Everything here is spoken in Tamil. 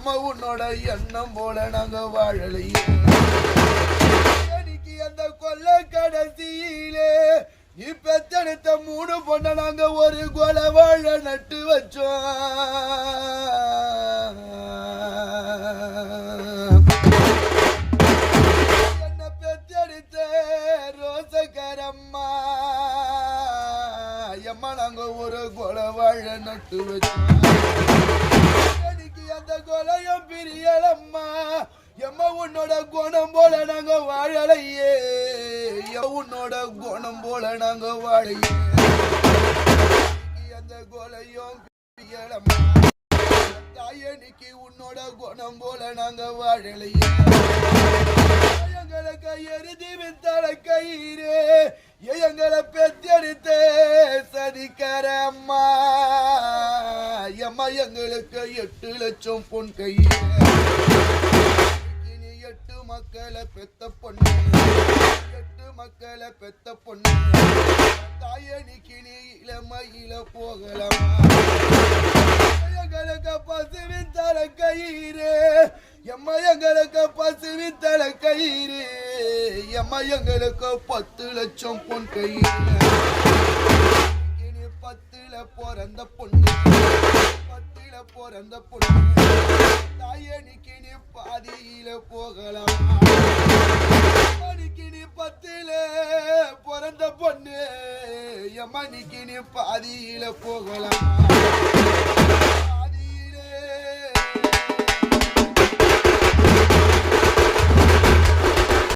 எண்ணம் போல நாங்க வாழலையே. எனக்கு அந்த கொல்ல கடைசியிலே இப்பெத்தெடுத்த மூணு பொண்ண நாங்க ஒரு கொலை வாழ நட்டு வச்சோம். என்ன பெத்தெடுத்த ரோசக்காரம்மா. எம்மா நாங்க ஒரு கொலை வாழ நட்டு வச்சோம். எனக்கு அந்த கொலையும் பிரியலம்மா. எம்மா உன்னோட குணம் போல நாங்க வாழலையே. உன்னோட குணம் போல நாங்க வாழையே அந்த கொலையும் பிரியலம்மா. தாயனிக்கு உன்னோட குணம் போல நாங்க வாழலையே. எங்களை கையெழுதி வித்தட கயிறு. எங்களை பெத்தெடுத்த அம்மா அம்மா எங்களுக்கு எட்டு லட்சம் பொன் கையில. இனி எட்டு மக்களை பெத்த பொண்ணு. எட்டு மக்களை பெத்த பொண்ணு. தாயனிக்கு நீ இளமையில போகலாமா. எங்களுக்கு பசுவின் தர கயிறு. எம்மா எங்களுக்கு பசுவின் தர கயிறு. எம்மா எங்களுக்கு பத்து லட்சம் பொன் கயிறு பிறந்த பொண்ணு தாயனிக்கு நீ பாதியில போகலாம். மணிக்கினி பத்தில பிறந்த பொண்ணு எம்மா நீ பாதியில போகலாம்.